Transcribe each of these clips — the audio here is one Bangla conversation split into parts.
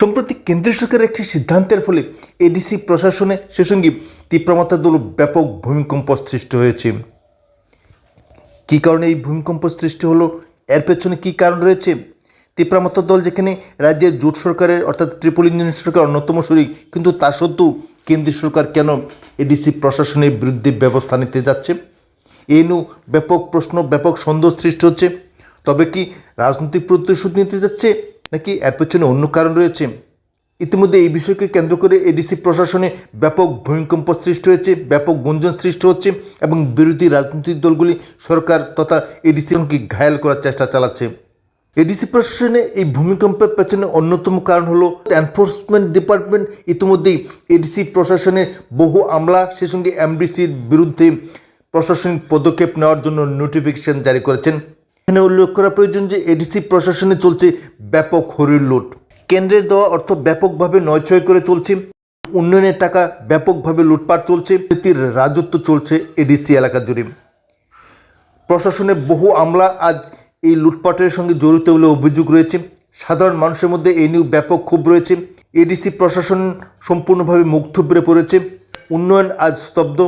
সম্প্রতি কেন্দ্রীয় সরকারের একটি সিদ্ধান্তের ফলে এডিসি প্রশাসনে সে সঙ্গে তীব্রমাত্রা দল ব্যাপক ভূমিকম্প সৃষ্টি হয়েছে। কী কারণে এই ভূমিকম্প সৃষ্টি হলো? এর পেছনে কী কারণ রয়েছে? তীব্রমাত্রা দল যেখানে রাজ্যের জোট সরকারের, অর্থাৎ ট্রিপল ইঞ্জিন সরকার অন্যতম শরিক, কিন্তু তা সত্ত্বেও কেন্দ্রীয় সরকার কেন এডিসি প্রশাসনের বিরুদ্ধে ব্যবস্থা নিতে যাচ্ছে? এই নিয়েও ব্যাপক প্রশ্ন, ব্যাপক সন্দেহ সৃষ্টি হচ্ছে। তবে কি রাজনৈতিক প্রতিশোধ নিতে যাচ্ছে? নাকি এর পেছনে অন্য কারণ রয়েছে? ইতিমধ্যে এই বিষয়কে কেন্দ্র করে এডিসি প্রশাসনে ব্যাপক ভূমিকম্প সৃষ্টি হয়েছে, ব্যাপক গুঞ্জন সৃষ্টি হচ্ছে এবং বিরোধী রাজনৈতিক দলগুলি সরকার তথা এডিসিকে ঘায়াল করার চেষ্টা চালাচ্ছে। এডিসি প্রশাসনে এই ভূমিকম্পের পেছনে অন্যতম কারণ হলো এনফোর্সমেন্ট ডিপার্টমেন্ট। ইতিমধ্যেই এডিসি প্রশাসনের বহু আমলা সে সঙ্গে এমডিসির বিরুদ্ধে প্রশাসনিক পদক্ষেপ নেওয়ার জন্য নোটিফিকেশন জারি করেছেন। এখানে উল্লেখ করা প্রয়োজন যে এডিসি প্রশাসনে চলছে ব্যাপক হরির লুট। কেন্দ্রের দেওয়া অর্থ ব্যাপকভাবে নয়ছয় করে চলছে। উন্নয়নের টাকা ব্যাপকভাবে লুটপাট চলছে। নীতির রাজত্ব চলছে এডিসি এলাকা জুড়ে। প্রশাসনের বহু আমলা আজ এই লুটপাটের সঙ্গে জড়িত বলে অভিযোগ রয়েছে। সাধারণ মানুষের মধ্যে এই নিয়েও ব্যাপক ক্ষোভ রয়েছে। এডিসি প্রশাসন সম্পূর্ণভাবে মুখ থুবড়ে পড়েছে। উন্নয়ন আজ স্তব্ধ।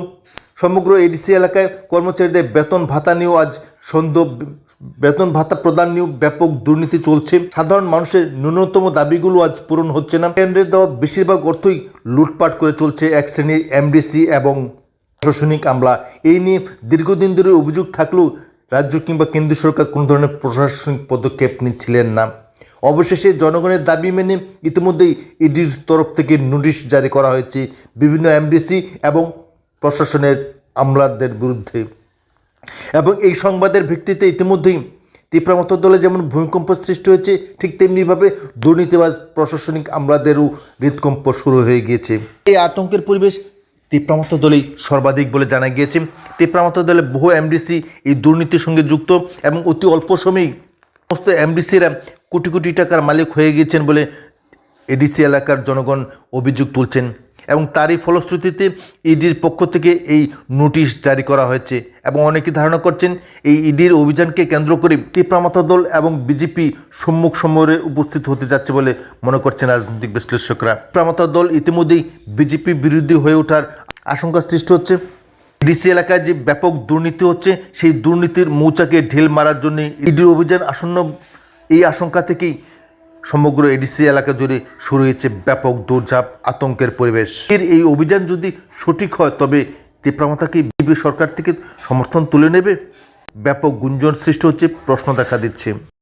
সমগ্র এডিসি এলাকায় কর্মচারীদের বেতন ভাতা নিয়েও আজ সন্দেহ, বেতন ভাতা প্রদান নিয়েও ব্যাপক দুর্নীতি চলছে। সাধারণ মানুষের ন্যূনতম দাবিগুলো আজ পূরণ হচ্ছে না। কেন্দ্রের দেওয়া বেশিরভাগ অর্থই লুটপাট করে চলছে এক শ্রেণির এমডিসি এবং প্রশাসনিক আমলা। এই নিয়ে দীর্ঘদিন ধরে অভিযোগ থাকলেও রাজ্য কিংবা কেন্দ্রীয় সরকার কোনো ধরনের প্রশাসনিক পদক্ষেপ নিচ্ছিলেন না। অবশেষে জনগণের দাবি মেনে ইতিমধ্যেই ইডির তরফ থেকে নোটিশ জারি করা হয়েছে। বিভিন্ন এমডিসি এবং প্রশাসনের আমলাদের বিরুদ্ধে। এবং এই সংবাদের ভিত্তিতে ইতিমধ্যেই তীব্রমত দলে যেমন ভূমিকম্প সৃষ্টি হয়েছে, ঠিক তেমনিভাবে দুর্নীতিবাজ প্রশাসনিক আমলাদেরও হৃদকম্প শুরু হয়ে গিয়েছে। এই আতঙ্কের পরিবেশ তীব্রমত দলেই সর্বাধিক বলে জানা গিয়েছে। তীব্রমত দলে বহু এমডিসি এই দুর্নীতির সঙ্গে যুক্ত এবং অতি অল্প সময়েই সমস্ত এমডিসিরা কোটি কোটি টাকার মালিক হয়ে গিয়েছেন বলে এডিসি এলাকার জনগণ অভিযোগ তুলছেন। এবং তারই ফলশ্রুতিতে ইডির পক্ষ থেকে এই নোটিশ জারি করা হয়েছে। এবং অনেকে ধারণা করছেন এই ইডির অভিযানকে কেন্দ্র করে তীব্রামাতা দল এবং বিজেপি সম্মুখ সমরে উপস্থিত হতে যাচ্ছে বলে মনে করছেন রাজনৈতিক বিশ্লেষকরা। তীব্রামাতা দল ইতিমধ্যেই বিজেপি বিরোধী হয়ে ওঠার আশঙ্কা সৃষ্টি হচ্ছে। ডিসি এলাকায় যে ব্যাপক দুর্নীতি হচ্ছে, সেই দুর্নীতির মৌচাকে ঢিল মারার জন্য ইডির অভিযান আসন্ন এই আশঙ্কা থেকেই সমগ্র এডিসি এলাকা জুড়ে শুরু হয়েছে ব্যাপক দৌড়ঝাঁপ, আতঙ্কের পরিবেশ। এর এই অভিযান যদি সঠিক হয়, তবে তীব্রমাতাকে বিজেপি সরকার থেকে সমর্থন তুলে নেবে? ব্যাপক গুঞ্জন সৃষ্টি হচ্ছে, প্রশ্ন দেখা দিচ্ছে।